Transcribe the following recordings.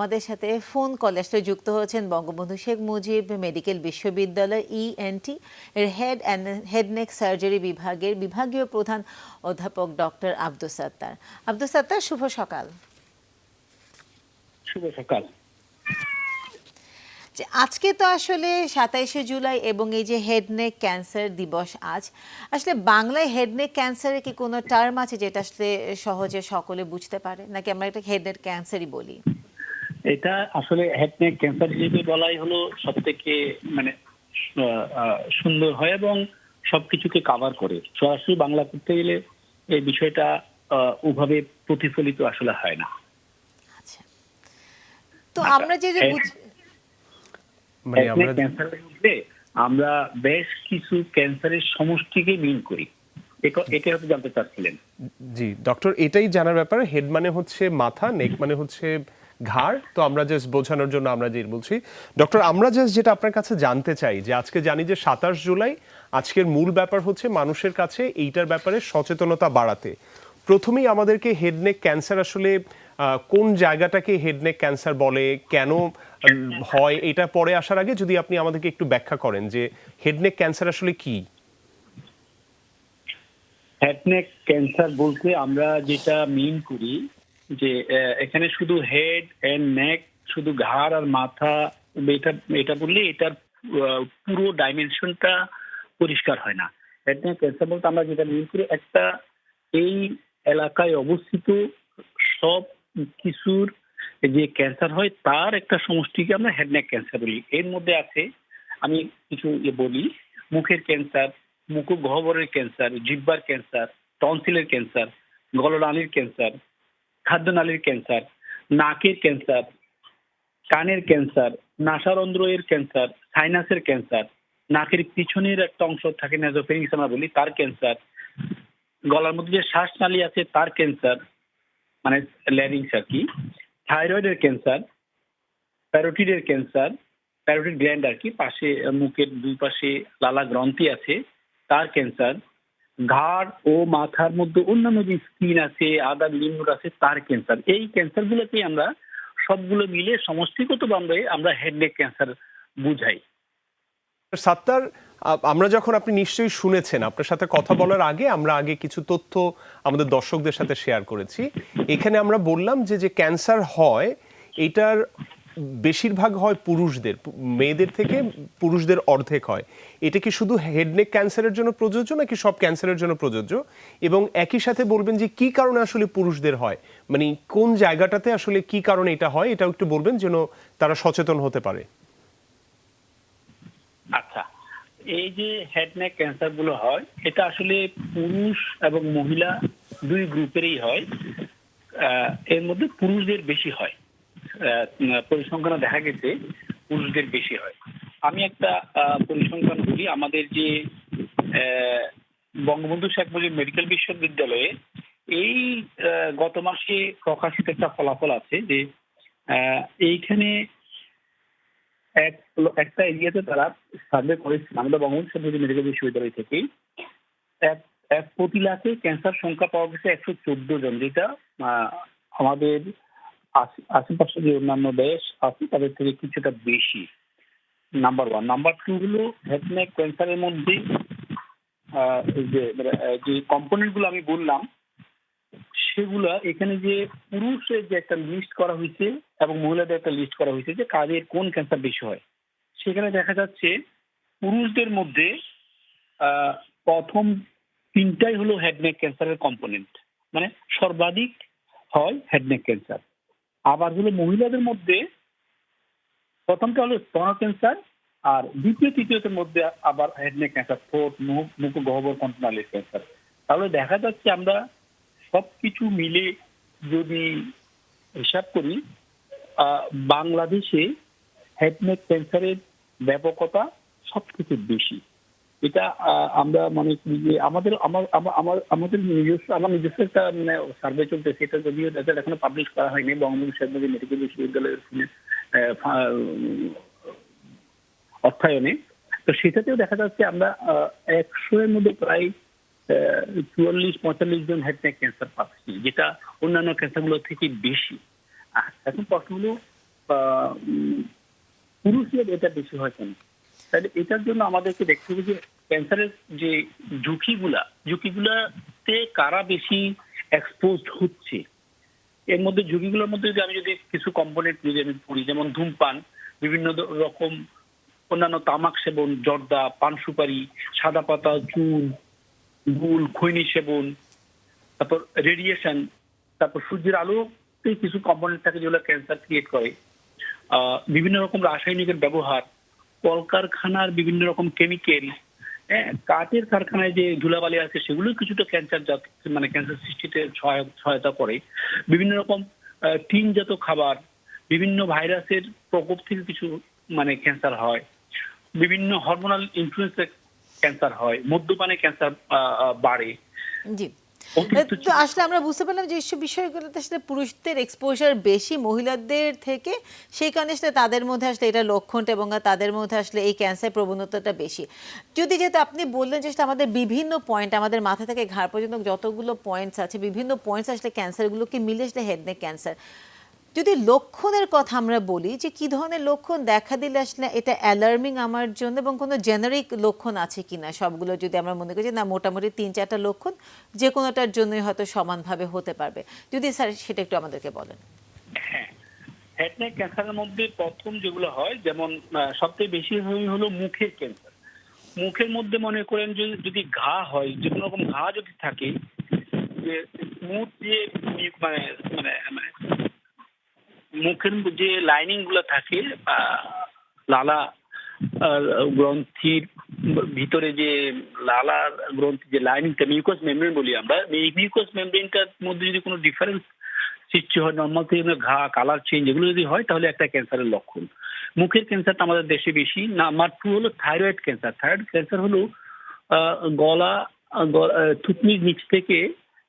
আমাদের সাথে ফোন কলে আসলে যুক্ত হয়েছেন বঙ্গবন্ধু শেখ মুজিব মেডিকেল বিশ্ববিদ্যালয় ইএনটি এর head and head neck surgery বিভাগের বিভাগীয় প্রধান অধ্যাপক ডক্টর আব্দুল সাত্তার। আব্দুল সাত্তার শুভ সকাল। শুভ সকাল। যে আজকে তো আসলে সাতাইশে জুলাই এবং এই যে হেড নেক ক্যান্সার দিবস আজ আসলে বাংলায় হেড নেক ক্যান্সারের কি কোনো টার্ম আছে যেটা আসলে সহজে সকলে বুঝতে পারে? নাকি আমরা এটা হেড নেক ক্যান্সারই বলি? এটা আসলে হেড নেক ক্যান্সার হিসেবে বলাই হলো সব থেকে মানে আহ, আহ, সুন্দর হয় এবং সবকিছুকে কাভার করে। সরাসরি বাংলা করতে গেলে এই বিষয়টা আহ, ওভাবে প্রতিফলিত আসলে হয় না। আচ্ছা। তো আমরা যে বুঝ- মানে আমরা বেশ কিছু ক্যান্সারের সমষ্টিকে মিন করি। এটা- এটা হয়তো জানতে চাচ্ছিলেন। জি ডক্টর এটাই জানার ব্যাপারে। হেড মানে হচ্ছে মাথা নেক মানে হচ্ছে ঘাড়, তো আমরা জাস্ট বোঝানোর জন্য আমরা যে বলছি। ডক্টর আমরা জাস্ট যেটা আপনার কাছে জানতে চাই, যে আজকে জানি যে সাতাশ জুলাই, আজকের মূল ব্যাপার হচ্ছে মানুষের কাছে এইটার ব্যাপারে সচেতনতা বাড়াতে। প্রথমেই আমাদেরকে হেডনেক ক্যান্সার আসলে কোন জায়গাটাকে হেডনেক ক্যান্সার বলে, কেন হয়, এটা পরে আসার আগে যদি আপনি আমাদেরকে একটু ব্যাখ্যা করেন যে হেডনেক ক্যান্সার আসলে কি? হেডনেক ক্যান্সার বলতে আমরা যেটা মিন করি যে এখানে শুধু হেড এন্ড নেক শুধু ঘাড় আর মাথা, এটা এটা বললে এটার পুরো ডাইমেনশনটা পরিষ্কার হয় না। হেড ক্যান্সার বলতে আমরা যেটা মিন করি, একটা এই এলাকায় অবস্থিত সব কিছুর যে ক্যান্সার হয়, তার একটা সমষ্টিকে আমরা হেড নেক ক্যান্সার বলি। এর মধ্যে আছে, আমি কিছু বলি, মুখের ক্যান্সার মুখ গহ্বরের ক্যান্সার জিব্বার ক্যান্সার টনসিলের ক্যান্সার গলনালীর ক্যান্সার খাদ্যনালীর ক্যান্সার নাকের ক্যান্সার কানের ক্যান্সার নাসারন্ধ্রের ক্যান্সার সাইনাসের ক্যান্সার নাকের পিছনের একটা অংশ থাকে নেজোফেরিংস আমরা বলি তার ক্যান্সার গলার মধ্যে যে শ্বাসনালী আছে তার ক্যান্সার মানে ল্যারিংস আর কি থাইরয়েডের ক্যান্সার প্যারোটিডের ক্যান্সার প্যারোটিড গ্ল্যান্ড আর কি, পাশে, মুখের দুই পাশে লালা গ্রন্থি আছে, তার ক্যান্সার ঘাড় ও মাথার মধ্যে অন্যান্য যে স্কিন আছে আদার লিম্বুর আছে, তার ক্যান্সার এই ক্যান্সারগুলোকে আমরা সবগুলো মিলে সমষ্টিগত সমষ্টিগতভাবে আমরা হেড নেক ক্যান্সার বুঝাই। সাত্তার আমরা যখন আপনি নিশ্চয়ই শুনেছেন, আপনার সাথে কথা বলার আগে আমরা আগে কিছু তথ্য আমাদের দর্শকদের সাথে শেয়ার করেছি। এখানে আমরা বললাম যে যে ক্যান্সার হয়, এটার বেশিরভাগ হয় পুরুষদের মেয়েদের থেকে পুরুষদের অর্ধেক হয়। এটা কি শুধু হেড নেক ক্যান্সারের জন্য প্রযোজ্য নাকি সব ক্যান্সারের জন্য প্রযোজ্য? এবং একই সাথে বলবেন যে কি কারণে আসলে পুরুষদের হয়? মানে কোন জায়গাটাতে আসলে কি কারণে এটা হয়? এটাও একটু বলবেন যেন তারা সচেতন হতে পারে। আচ্ছা এই যে হেড নেক ক্যান্সারগুলো হয়, এটা আসলে পুরুষ এবং মহিলা দুই গ্রুপেরই হয়। এর মধ্যে পুরুষদের বেশি হয়। পরিসংখ্যানে দেখা গেছে পুরুষদের বেশি হয়। আমি একটা পরিসংখ্যান বলি, আমাদের যে বঙ্গবন্ধু শেখ মুজিব মেডিকেল বিশ্ববিদ্যালয়ে এই গত মাসে প্রকাশিত একটা ফলাফল আছে যে এইখানে এক, একটা এরিয়াতে তারা সার্ভে করেছিল আমাদের বঙ্গবন্ধু শেখ মুজিব মেডিকেল বিশ্ববিদ্যালয় থেকে। এক এক প্রতি লাখে ক্যান্সার সংখ্যা পাওয়া গেছে একশো চোদ্দ জন, যেটা আমাদের আশেপাশে যে অন্যান্য দেশ আছে তাদের থেকে কিছুটা বেশি। নাম্বার ওয়ান নাম্বার টু হলো হেড ক্যান্সারের মধ্যে যে মানে, যে কম্পোনেন্টগুলো আমি বললাম সেগুলা এখানে যে পুরুষের যে একটা লিস্ট করা হয়েছে এবং মহিলাদের একটা লিস্ট করা হয়েছে যে কাদের কোন ক্যান্সার বেশি হয়। সেখানে দেখা যাচ্ছে পুরুষদের মধ্যে প্রথম তিনটাই হলো হেড নেক ক্যান্সারের কম্পোনেন্ট মানে সর্বাধিক হয় হেড নেক ক্যান্সার আবার হলো মহিলাদের মধ্যে প্রথমটা হলো স্তন ক্যান্সার আর দ্বিতীয় তৃতীয়তের মধ্যে আবার হেড নেক ক্যান্সার ঠোঁট, মুখ মুখ গহ্বর কন্টনালের ক্যান্সার তাহলে দেখা যাচ্ছে আমরা সবকিছু মিলে যদি হিসাব করি বাংলাদেশে হেড নেক ক্যান্সারের ব্যাপকতা সবথেকে বেশি। এটা আমরা মানে আমাদের, আমার আমাদের নিজস্ব, আমার নিজস্ব একটা মানে সার্ভে চলতেছে। এটা যদিও রেজাল্ট এখনও পাবলিশ করা হয়নি। বঙ্গবন্ধু শেখ মুজিব মেডিকেল বিশ্ববিদ্যালয়ের অর্থায়নে। তো সেটাতেও দেখা যাচ্ছে আমরা একশো এর মধ্যে প্রায় চুয়াল্লিশ, পঁয়তাল্লিশ জন হেড নেক ক্যান্সার পাচ্ছি, যেটা অন্যান্য ক্যান্সারগুলো থেকে বেশি। এখন প্রশ্ন হলো পুরুষদের এটা বেশি হয় কেন? তাহলে এটার জন্য আমাদেরকে দেখতে হবে যে ক্যান্সারের যে ঝুঁকিগুলা, ঝুঁকিগুলাতে কারা বেশি এক্সপোজ হচ্ছে? এর মধ্যে ঝুঁকিগুলোর মধ্যে যদি আমি যদি কিছু কম্পোনেন্ট যদি আমি পড়ি, যেমন ধূমপান, বিভিন্ন রকম অন্যান্য তামাক সেবন, জর্দা, পান সুপারি, সাদা পাতা চুন গুল, খৈনি সেবন, তারপর রেডিয়েশন তারপর সূর্যের আলোতে কিছু কম্পোনেন্ট থাকে যেগুলো ক্যান্সার ক্রিয়েট করে। বিভিন্ন রকম রাসায়নিকের ব্যবহার কলকারখানার বিভিন্ন রকম কেমিক্যাল হ্যাঁ কাঠের কারখানায় যে ধুলাবালি আছে সেগুলো কিছুটা ক্যান্সার জাত মানে ক্যান্সার সৃষ্টিতে সহায়তা করে। বিভিন্ন রকম টিনজাত খাবার, বিভিন্ন ভাইরাসের প্রকোপ থেকে কিছু মানে ক্যান্সার হয়। বিভিন্ন হরমোনাল ইনফ্লুয়েন্সে ক্যান্সার হয়। মদ্যপানে ক্যান্সার বাড়ে। আসলে আমরা বুঝতে পারলাম যে এইসব বিষয়গুলোতে আসলে পুরুষদের এক্সপোজার বেশি, মহিলাদের থেকে, সেই কারণে আসলে তাদের মধ্যে আসলে এটা লক্ষণটা এবং তাদের মধ্যে আসলে এই ক্যান্সার প্রবণতাটা বেশি। যদি যেহেতু আপনি বললেন যে আমাদের বিভিন্ন পয়েন্ট আমাদের মাথা থেকে ঘাড় পর্যন্ত যতগুলো পয়েন্টস আছে, বিভিন্ন পয়েন্টস আসলে ক্যান্সারগুলোকে মিলে আসলে হেড নেক ক্যান্সার যদি লক্ষণের কথা আমরা বলি, যে কি ধরনের লক্ষণ দেখা দিলে আসলে এটা অ্যালার্মিং আমার জন্য এবং কোনো জেনারিক লক্ষণ আছে কিনা, সবগুলো যদি আমরা মনে করি যে না, মোটামুটি তিন চারটা লক্ষণ যে কোনোটার জন্যই হয়তো সমানভাবে হতে পারবে। যদি স্যার সেটা একটু আমাদেরকে বলেন। হ্যাঁ হেড নেক ক্যান্সারের মধ্যে প্রথম যেগুলো হয়, যেমন সবথেকে বেশি হলো মুখের ক্যান্সার। মুখের মধ্যে মনে করেন যদি ঘা হয়, যে কোনো রকম ঘা যদি থাকে, যে মুখ যে মি- মানে মানে মানে মুখের যে লাইনিংগুলো থাকে লালা গ্রন্থির ভিতরে যে লালা গ্রন্থি যে লাইনিংটা মিউকাস মেমব্রেন বলি আমরা, এই মিউকাস মেমব্রেনটার মধ্যে যদি কোনো ডিফারেন্স সৃষ্টি হয় নর্মাল থেকে ঘা কালার চেঞ্জ এগুলো যদি হয়, তাহলে একটা ক্যান্সারের লক্ষণ। মুখের ক্যান্সারটা আমাদের দেশে বেশি। নাম্বার টু হলো থাইরয়েড ক্যান্সার থাইরয়েড ক্যান্সার হলো গলা থুতনির নিচ থেকে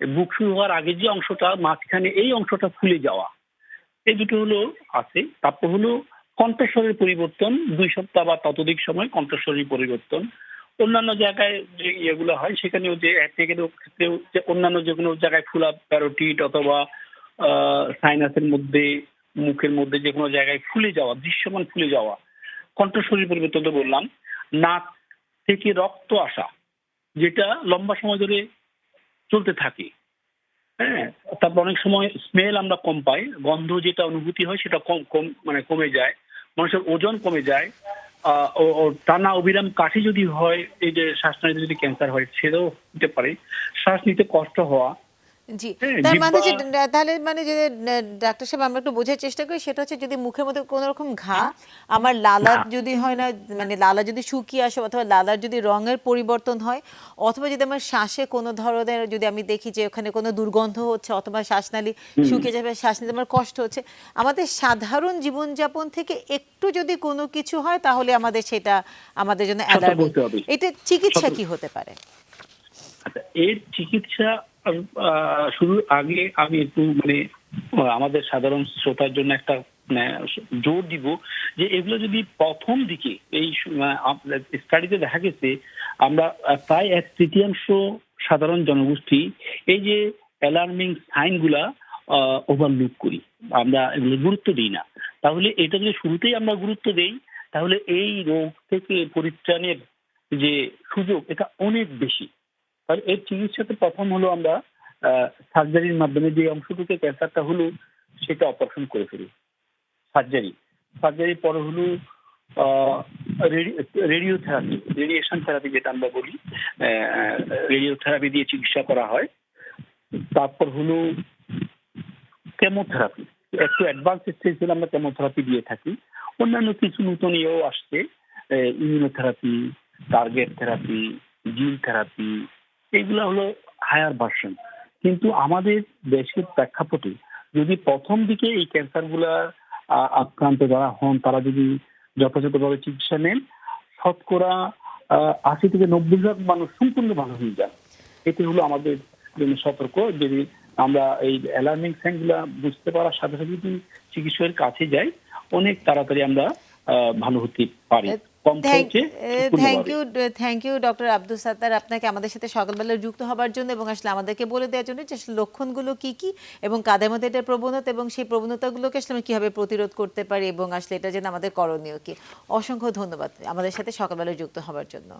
বুক শুরু হওয়ার আগে যে অংশটা, মাঝখানে এই অংশটা ফুলে যাওয়া। এই দুটো হলো আছে। তারপর হলো কণ্ঠস্বরের পরিবর্তন, দুই সপ্তাহ বা ততোধিক সময় কণ্ঠস্বরের পরিবর্তন। অন্যান্য জায়গায় যে ইয়েগুলো হয়, সেখানেও যে ক্ষেত্রেও যে অন্যান্য যে কোনো জায়গায় ফুলা প্যারোটিট অথবা সাইনাসের মধ্যে, মুখের মধ্যে যে কোনো জায়গায় ফুলে যাওয়া, দৃশ্যমান ফুলে যাওয়া, কণ্ঠস্বরের পরিবর্তন তো বললাম। নাক থেকে রক্ত আসা, যেটা লম্বা সময় ধরে চলতে থাকে। হ্যাঁ তারপর অনেক সময় স্মেল আমরা কম পাই, গন্ধ যেটা অনুভূতি হয় সেটা কম কম মানে কমে যায়, মানুষের ওজন কমে যায় টানা অবিরাম কাশি যদি হয়, এই যে শ্বাসনালীতে যদি ক্যান্সার হয়, সেটাও হতে পারে। শ্বাস নিতে কষ্ট হওয়া জি। হ্যাঁ, তার মানে যে তাহলে মানে যে ডাক্তার সাহেব আমরা একটু বোঝার চেষ্টা করি সেটা হচ্ছে যদি মুখের মধ্যে কোনো রকম ঘা আমার লালা যদি হয় না মানে লালা যদি শুকিয়ে আসে অথবা লালার যদি রঙের পরিবর্তন হয় অথবা যদি আমার শ্বাসে কোনো ধরনের যদি আমি দেখি যে ওখানে কোনো দুর্গন্ধ হচ্ছে অথবা শ্বাসনালী শুকিয়ে যাবে শ্বাস নিতে আমার কষ্ট হচ্ছে আমাদের সাধারণ জীবনযাপন থেকে একটু যদি কোনো কিছু হয় তাহলে আমাদের সেটা আমাদের জন্য অ্যালার্মি। এটা চিকিৎসা কি হতে পারে? আচ্ছা এর চিকিৎসা শুরুর আগে আমি একটু মানে আমাদের সাধারণ শ্রোতার জন্য একটা মানে, জোর দিব যে এগুলো যদি প্রথম দিকে এই স্টাডিতে দেখা গেছে আমরা প্রায় এক তৃতীয়াংশ সাধারণ জনগোষ্ঠী এই যে অ্যালার্মিং সাইনগুলা ওভারলুক করি। আমরা এগুলো গুরুত্ব দিই না। তাহলে এটা যদি শুরুতেই আমরা গুরুত্ব দেই তাহলে এই রোগ থেকে পরিত্রাণের যে সুযোগ এটা অনেক বেশি। তাহলে এর চিকিৎসাতে প্রথম হলো আমরা সার্জারির মাধ্যমে যে অংশটুকু ক্যান্সারটা হলো, সেটা অপারেশন করে ফেলি। সার্জারি সার্জারির পরে হলো রেডিওথেরাপি রেডিয়েশন থেরাপি যেটা আমরা বলি রেডিওথেরাপি দিয়ে চিকিৎসা করা হয়। তারপর হলো কেমোথেরাপি একটু অ্যাডভান্স স্টেজ হলে আমরা কেমোথেরাপি দিয়ে থাকি। অন্যান্য কিছু নতুন ইয়েও আসছে immunotherapy target therapy gene therapy এগুলো হলো হায়ার ভার্সন কিন্তু আমাদের দেশের প্রেক্ষাপটে যদি প্রথম দিকে এই ক্যান্সারগুলা আহ, আক্রান্ত যারা হন তারা যদি যথাযথভাবে চিকিৎসা নেন শতকরা আশি থেকে নব্বই ভাগ মানুষ সম্পূর্ণ ভালো হয়ে যান এটি হলো আমাদের জন্য সতর্ক যদি আমরা এই অ্যালার্মিং সাইনগুলা বুঝতে পারার সাথে সাথে যদি চিকিৎসকের কাছে যাই অনেক তাড়াতাড়ি আমরা ভালো হতে পারি। কম থ্যাংক খরচে thank you thank you doctor Abdul Sattar আপনাকে আমাদের সাথে সকালবেলা যুক্ত হবার জন্য এবং আসলে আমাদেরকে বলে দেওয়ার জন্য যে লক্ষণগুলো কি কি এবং কাদের মধ্যে এটার প্রবণতা এবং সেই প্রবণতাগুলোকে আসলে আমি কীভাবে প্রতিরোধ করতে পারি এবং আসলে এটা যেন আমাদের করণীয় কি। অসংখ্য ধন্যবাদ আমাদের সাথে সকালবেলা যুক্ত হবার জন্য।